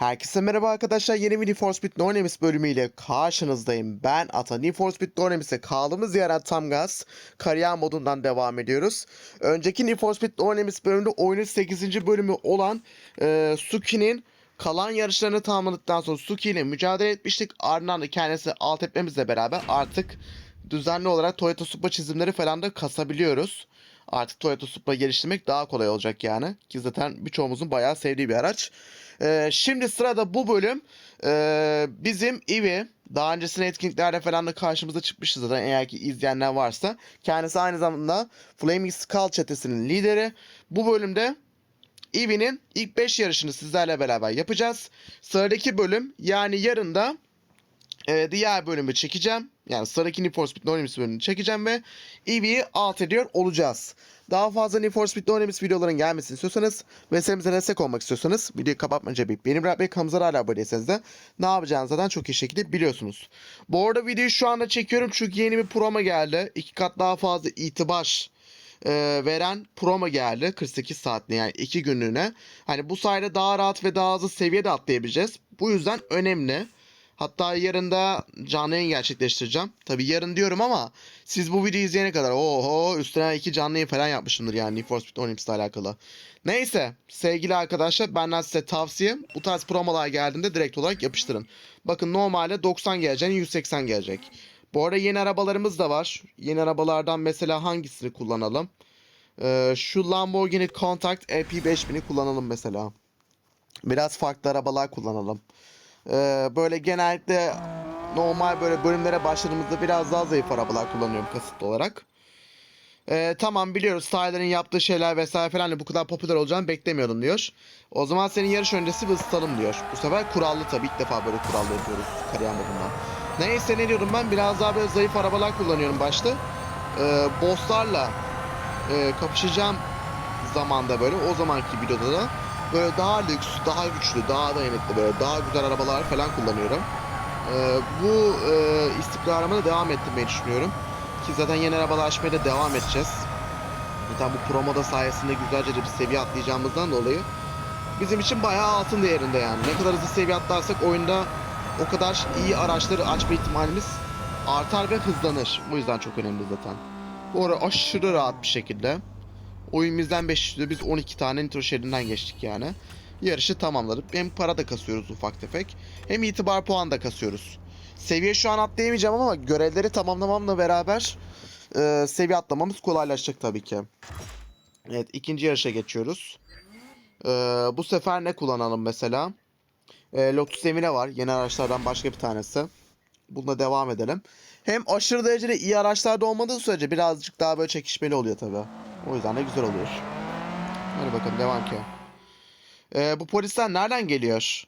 Herkese merhaba arkadaşlar. Yeni bir Need for Speed No Limits bölümüyle karşınızdayım. Ben Ata. Need for Speed No Limit'e kaldığımız yerden tam gaz kariyer modundan devam ediyoruz. Önceki Need for Speed No Limits bölümünde oyunun 8. bölümü olan e, Suki'nin kalan yarışlarını tamamladıktan sonra Suki ile mücadele etmiştik. Ardından da kendisi alt etmemizle beraber artık düzenli olarak Toyota Supra çizimleri falan da kasabiliyoruz. Artık Toyota Supra geliştirmek daha kolay olacak yani. Ki zaten birçoğumuzun bayağı sevdiği bir araç. Ee, şimdi sırada bu bölüm ee, bizim Eevee daha öncesinde etkinliklerde falan da karşımıza çıkmıştı zaten eğer ki izleyenler varsa. Kendisi aynı zamanda Flaming Skull çetesinin lideri. Bu bölümde Eevee'nin ilk 5 yarışını sizlerle beraber yapacağız. Sıradaki bölüm yani yarın da e, diğer bölümü çekeceğim. Yani sıradaki Need for Speed No Limits bölümünü çekeceğim ve EV'yi alt ediyor olacağız. Daha fazla Need for Speed No Limits videoların gelmesini istiyorsanız ve serimize destek olmak istiyorsanız videoyu kapatmaca bir benim Bey kanalımıza hala abone değilseniz de ne yapacağınızı zaten çok iyi şekilde biliyorsunuz. Bu arada videoyu şu anda çekiyorum çünkü yeni bir promo geldi. İki kat daha fazla itibar e, veren promo geldi 48 saatliğine yani 2 günlüğüne. Hani bu sayede daha rahat ve daha hızlı seviyede atlayabileceğiz. Bu yüzden önemli. Hatta yarın da canlı yayın gerçekleştireceğim. Tabi yarın diyorum ama siz bu videoyu izleyene kadar oho üstüne iki canlı yayın falan yapmışımdır yani Need for Speed Olympus'la alakalı. Neyse sevgili arkadaşlar benden size tavsiyem bu tarz promolar geldiğinde direkt olarak yapıştırın. Bakın normalde 90 geleceğini 180 gelecek. Bu arada yeni arabalarımız da var. Yeni arabalardan mesela hangisini kullanalım? Ee, şu Lamborghini Contact EP5000'i kullanalım mesela. Biraz farklı arabalar kullanalım. Ee, böyle genellikle normal böyle bölümlere başladığımızda biraz daha zayıf arabalar kullanıyorum kasıtlı olarak. Ee, tamam biliyoruz Tyler'ın yaptığı şeyler vesaire falan da bu kadar popüler olacağını beklemiyordum diyor. O zaman senin yarış öncesi bir ısıtalım diyor. Bu sefer kurallı tabii ilk defa böyle kurallı yapıyoruz kariyer modunda. Neyse ne diyordum ben biraz daha böyle zayıf arabalar kullanıyorum başta. Ee, bosslarla e, kapışacağım zamanda böyle o zamanki videoda da böyle daha lüks, daha güçlü, daha dayanıklı böyle daha güzel arabalar falan kullanıyorum. Ee, bu e, istikrarıma da devam ettirmeyi düşünüyorum. Ki zaten yeni arabalar açmaya da devam edeceğiz. Zaten bu promoda sayesinde güzelce de bir seviye atlayacağımızdan dolayı bizim için bayağı altın değerinde yani. Ne kadar hızlı seviye atlarsak oyunda o kadar iyi araçları açma ihtimalimiz artar ve hızlanır. Bu yüzden çok önemli zaten. Bu ara aşırı rahat bir şekilde Oyun bizden 500'de biz 12 tane nitro şeridinden geçtik yani. Yarışı tamamladık. Hem para da kasıyoruz ufak tefek. Hem itibar puan da kasıyoruz. Seviye şu an atlayamayacağım ama görevleri tamamlamamla beraber e, seviye atlamamız kolaylaşacak tabii ki. Evet ikinci yarışa geçiyoruz. E, bu sefer ne kullanalım mesela? E, Lotus Emine var. Yeni araçlardan başka bir tanesi. Bununla devam edelim. Hem aşırı derecede iyi araçlarda olmadığı sürece birazcık daha böyle çekişmeli oluyor tabii. O yüzden de güzel oluyor. Hadi bakalım devam ki. Ee, bu polisler nereden geliyor?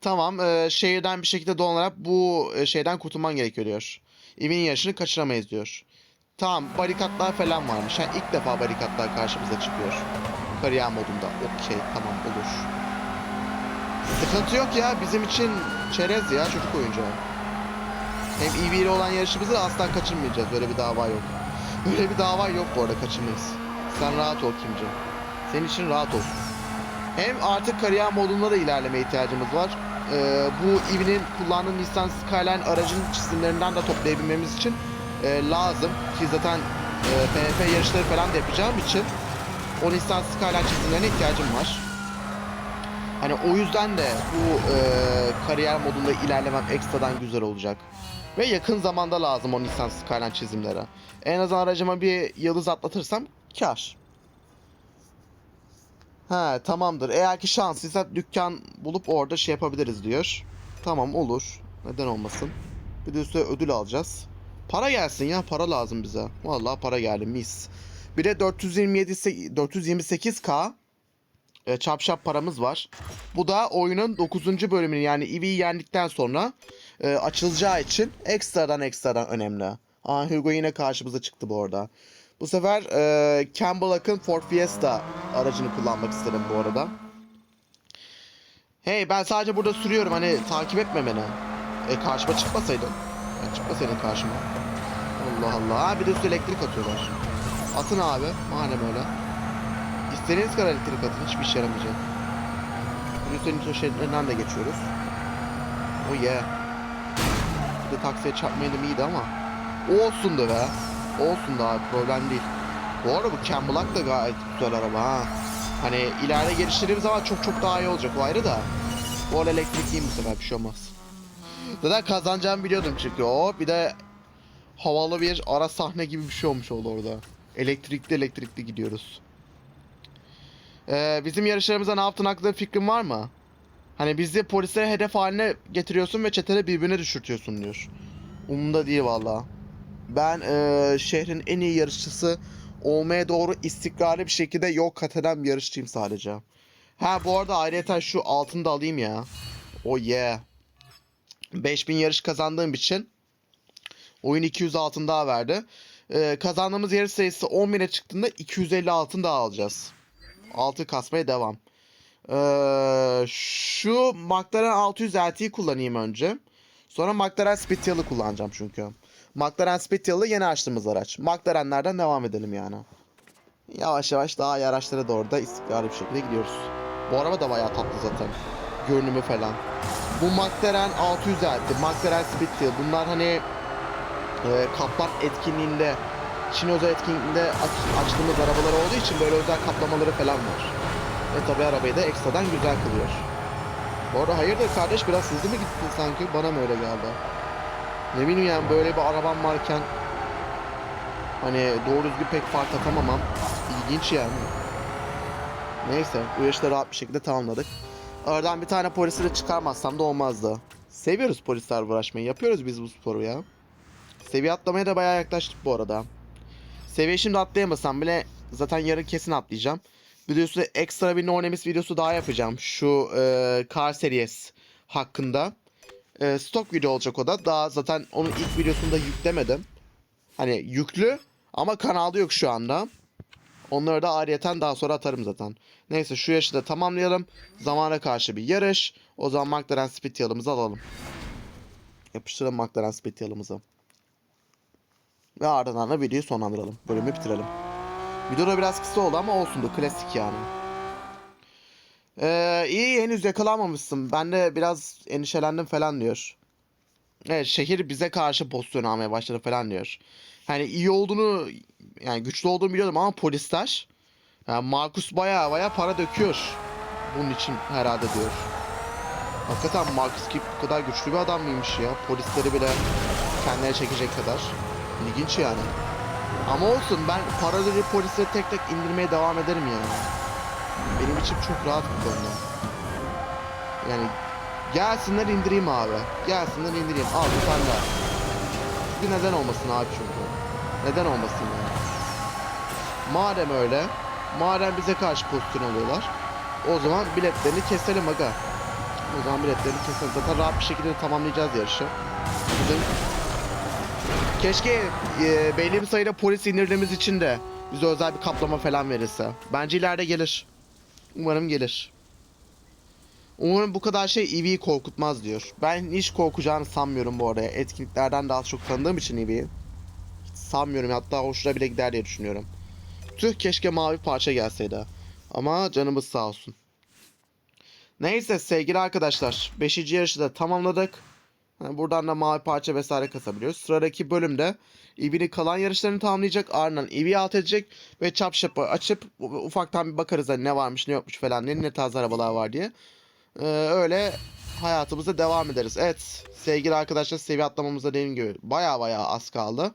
Tamam e, şehirden bir şekilde dolanarak bu e, şeyden kurtulman gerekiyor diyor. Evinin yarışını kaçıramayız diyor. Tamam barikatlar falan varmış. Yani ilk defa barikatlar karşımıza çıkıyor. Kariyer modunda. Okey tamam olur. Sıkıntı yok ya bizim için çerez ya çocuk oyuncağı. Hem EV ile olan yarışımızı asla kaçırmayacağız. Böyle bir dava yok. Böyle bir dava yok bu arada kaçırmayız. Sen rahat ol Kimci. Senin için rahat olsun. Hem artık kariyer modunda da ilerleme ihtiyacımız var. Ee, bu EV'nin kullandığı Nissan Skyline aracının çizimlerinden de toplayabilmemiz için e, lazım. Ki zaten e, PNF yarışları falan da yapacağım için o Nissan Skyline çizimlerine ihtiyacım var. Hani o yüzden de bu e, kariyer modunda ilerlemem ekstradan güzel olacak. Ve yakın zamanda lazım o Nissan Skyline çizimleri. En azından aracıma bir yıldız atlatırsam kar. He tamamdır. Eğer ki şanslıysa dükkan bulup orada şey yapabiliriz diyor. Tamam olur. Neden olmasın. Bir de üstüne ödül alacağız. Para gelsin ya para lazım bize. Vallahi para geldi mis. Bir de 427 428k e, çap şap paramız var. Bu da oyunun 9. bölümünü yani Eevee'yi yendikten sonra e, açılacağı için ekstradan ekstradan önemli. Aa Hugo yine karşımıza çıktı bu arada. Bu sefer e, Campbell Akın Ford Fiesta aracını kullanmak istedim bu arada. Hey ben sadece burada sürüyorum hani takip etme beni. E karşıma çıkmasaydın. Ya çıkmasaydın karşıma. Allah Allah. Bir de üstü elektrik atıyorlar. Atın abi. Madem öyle. İstediğiniz kadar elektrik atın. Hiçbir işe yaramayacak. Otobüslerin nitro şeritlerinden de geçiyoruz. Oh yeah. Bir de taksiye çarpmayalım iyiydi ama. Olsun da be. Olsun da abi problem değil. Bu arada bu Camelot da gayet güzel araba ha. Hani ileride geliştirdiğimiz zaman çok çok daha iyi olacak o ayrı da. Bu arada elektrikliyim bu sefer bir şey olmaz. Zaten kazanacağımı biliyordum çünkü o bir de havalı bir ara sahne gibi bir şey olmuş oldu orada. Elektrikli elektrikli gidiyoruz. Ee, bizim yarışlarımızda ne yaptığın hakkında fikrin var mı? Hani bizi polislere hedef haline getiriyorsun ve çetele birbirine düşürtüyorsun diyor. Umumda değil valla. Ben eee, şehrin en iyi yarışçısı olmaya doğru istikrarlı bir şekilde yol kat eden bir yarışçıyım sadece. Ha bu arada ayrıca şu altını da alayım ya. Oh yeah. 5000 yarış kazandığım için oyun 200 altın daha verdi. Eee, kazandığımız yarış sayısı 10.000'e çıktığında 250 altın daha alacağız. Altı kasmaya devam. Eee, şu McLaren 600 LT'yi kullanayım önce. Sonra McLaren Speedtail'ı kullanacağım çünkü. McLaren Speedtail'ı yeni açtığımız araç. McLaren'lerden devam edelim yani. Yavaş yavaş daha iyi araçlara doğru da istikrarlı bir şekilde gidiyoruz. Bu araba da bayağı tatlı zaten. Görünümü falan. Bu McLaren 600 LT, McLaren Speedtail bunlar hani e, Kaplan etkinliğinde Özel etkinliğinde aç- açtığımız arabalar olduğu için böyle özel kaplamaları falan var. Ve tabi arabayı da ekstradan güzel kılıyor. Bu arada hayırdır kardeş biraz hızlı mı gittin sanki? Bana mı öyle geldi? Ne bileyim yani böyle bir arabam varken hani doğru düzgün pek fark atamamam. İlginç yani. Neyse bu yarışı rahat bir şekilde tamamladık. Aradan bir tane polisi de çıkarmazsam da olmazdı. Seviyoruz polisler uğraşmayı. Yapıyoruz biz bu sporu ya. Seviye atlamaya da bayağı yaklaştık bu arada. Seviye şimdi atlayamasam bile zaten yarın kesin atlayacağım. Videosu ekstra bir No Names videosu daha yapacağım. Şu e, Car Series hakkında. E, stok video olacak o da. Daha zaten onun ilk videosunu da yüklemedim. Hani yüklü ama kanalda yok şu anda. Onları da ayrıyeten daha sonra atarım zaten. Neyse şu yarışı da tamamlayalım. Zamana karşı bir yarış. O zaman McLaren Speed yalımızı alalım. Yapıştıralım McLaren Speed yalımızı. Ve ardından da videoyu sonlandıralım. Bölümü bitirelim. Video da biraz kısa oldu ama olsun da klasik yani. Ee, iyi henüz yakalanmamışsın. Ben de biraz endişelendim falan diyor. Evet şehir bize karşı pozisyon almaya başladı falan diyor. Hani iyi olduğunu yani güçlü olduğunu biliyordum ama polisler yani Markus baya baya para döküyor. Bunun için herhalde diyor. Hakikaten Markus ki bu kadar güçlü bir adam mıymış ya. Polisleri bile kendine çekecek kadar. İlginç yani. Ama olsun ben paraları polise tek tek indirmeye devam ederim yani. Benim içim çok rahat bu konuda. Yani gelsinler indireyim abi. Gelsinler indireyim. Al bir tane daha. Bir neden olmasın abi çünkü. Neden olmasın yani. Madem öyle, madem bize karşı pozisyon alıyorlar, o zaman biletlerini keselim aga. O zaman biletlerini keselim. Zaten rahat bir şekilde tamamlayacağız yarışı. Bizim Keşke e, belli bir sayıda polis indirdiğimiz için de bize özel bir kaplama falan verirse. Bence ileride gelir. Umarım gelir. Umarım bu kadar şey Eevee'yi korkutmaz diyor. Ben hiç korkacağını sanmıyorum bu arada. Etkinliklerden daha çok tanıdığım için Eevee'yi. Sanmıyorum hatta hoşuna bile gider diye düşünüyorum. Tüh keşke mavi parça gelseydi. Ama canımız sağ olsun. Neyse sevgili arkadaşlar. 5. yarışı da tamamladık. Yani buradan da mavi parça vesaire kasabiliyoruz. Sıradaki bölümde Eevee'nin kalan yarışlarını tamamlayacak. Ardından Eevee'yi alt edecek ve çap şapı açıp ufaktan bir bakarız hani ne varmış ne yokmuş falan ne, ne tarz arabalar var diye. Ee, öyle hayatımıza devam ederiz. Evet sevgili arkadaşlar seviye atlamamıza dediğim gibi baya baya az kaldı.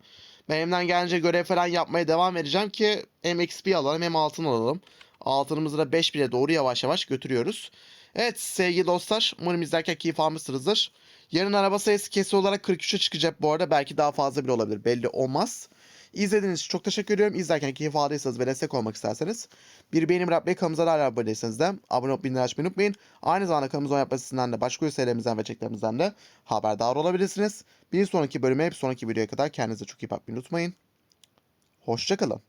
Ben elimden gelince görev falan yapmaya devam edeceğim ki hem XP alalım hem altın alalım. Altınımızı da 5000'e doğru yavaş yavaş götürüyoruz. Evet sevgili dostlar umarım izlerken keyif almışsınızdır. Yarın araba sayısı kesin olarak 43'e çıkacak bu arada. Belki daha fazla bile olabilir. Belli olmaz. İzlediğiniz için çok teşekkür ediyorum. İzlerken keyif aldıysanız ve destek olmak isterseniz bir beğeni bırakmayı, kanalımıza hala abone de abone olup bildirim açmayı unutmayın. Aynı zamanda kanalımıza yapma sitesinden de başka üyelerimizden ve çeklerimizden de haberdar olabilirsiniz. Bir sonraki bölüme, bir sonraki videoya kadar kendinize çok iyi bakmayı unutmayın. Hoşçakalın.